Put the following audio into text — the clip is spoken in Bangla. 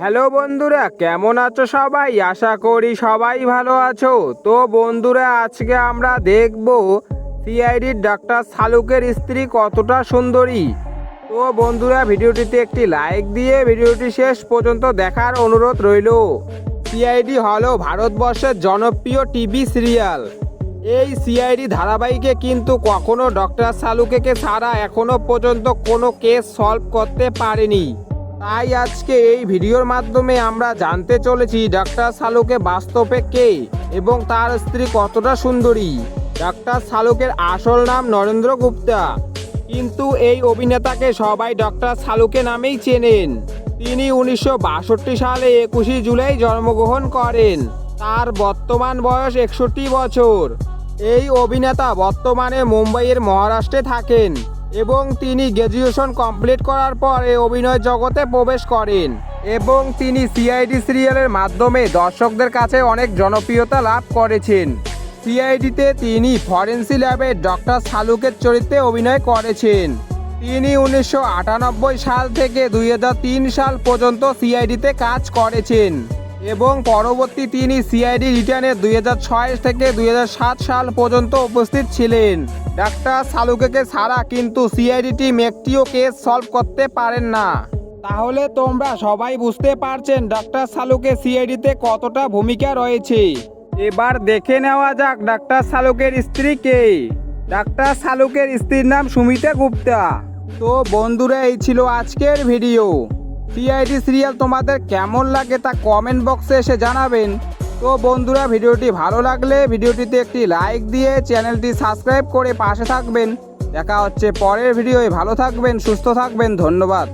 হ্যালো বন্ধুরা, কেমন আছো সবাই? আশা করি সবাই ভালো আছো। তো বন্ধুরা, আজকে আমরা দেখব সিআইডির ডাক্তার শালুকের স্ত্রী কতটা সুন্দরী। তো বন্ধুরা, ভিডিওটিতে একটি লাইক দিয়ে ভিডিওটি শেষ পর্যন্ত দেখার অনুরোধ রইল। সিআইডি হলো ভারতবর্ষের জনপ্রিয় টিভি সিরিয়াল এই সিআইডি ধারাবাহিকে কিন্তু কখনো ডক্টর শালুকেকে ছাড়া এখনও পর্যন্ত কোনো কেস সলভ করতে পারেনি। তাই আজকে এই ভিডিওর মাধ্যমে আমরা জানতে চলেছি ডাক্তার শালুকে বাস্তবে কে এবং তার স্ত্রী কতটা সুন্দরী। ডাক্তার শালুকের আসল নাম নরেন্দ্র গুপ্তা। কিন্তু এই অভিনেতাকে সবাই ডক্টর শালুকে নামেই চেনেন। তিনি উনিশশো বাষট্টি সালে একুশে জুলাই জন্মগ্রহণ করেন। তার বর্তমান বয়স একষট্টি বছর। এই অভিনেতা বর্তমানে মুম্বাইয়ের মহারাষ্ট্রে থাকেন। এবং তিনি গ্র্যাজুয়েশন কমপ্লিট করার পরে অভিনয় জগতে প্রবেশ করেন। এবং তিনি সিআইডি সিরিয়ালের মাধ্যমে দর্শকদের কাছে অনেক জনপ্রিয়তা লাভ করেছেন। সিআইডিতে তিনি ফরেন্সি ল্যাবের ডক্টর শালুকের চরিত্রে অভিনয় করেছেন। তিনি উনিশশো আটানব্বই সাল থেকে দুই হাজার তিন সাল পর্যন্ত সিআইডিতে কাজ করেছেন। এবং পরবর্তী তিনি সিআইডি রিটার্নের দুই থেকে দুই হাজার সাত সাল পর্যন্ত উপস্থিত ছিলেন। ডাক্তার শালুকেকে ছাড়া কিন্তু সিআইডি টিম একটিও কেস সলভ করতে পারেন না। তাহলে তোমরা সবাই বুঝতে পারছেন ডাক্তার শালুকে সিআইডিতে কতটা ভূমিকা রয়েছে। এবার দেখে নেওয়া যাক ডাক্তার শালুকের স্ত্রী কে। ডাক্তার শালুকের স্ত্রীর নাম সুমিতা গুপ্তা। তো বন্ধুরা, এই ছিল আজকের ভিডিও। সিআইডি সিরিয়াল তোমাদের কেমন লাগে তা কমেন্ট বক্সে এসে জানাবেন। তো বন্ধুরা, ভিডিওটি ভালো লাগলে ভিডিওটিতে একটি লাইক দিয়ে চ্যানেলটি সাবস্ক্রাইব করে পাশে থাকবেন। দেখা হচ্ছে পরের ভিডিওয়। ভালো থাকবেন, সুস্থ থাকবেন। ধন্যবাদ।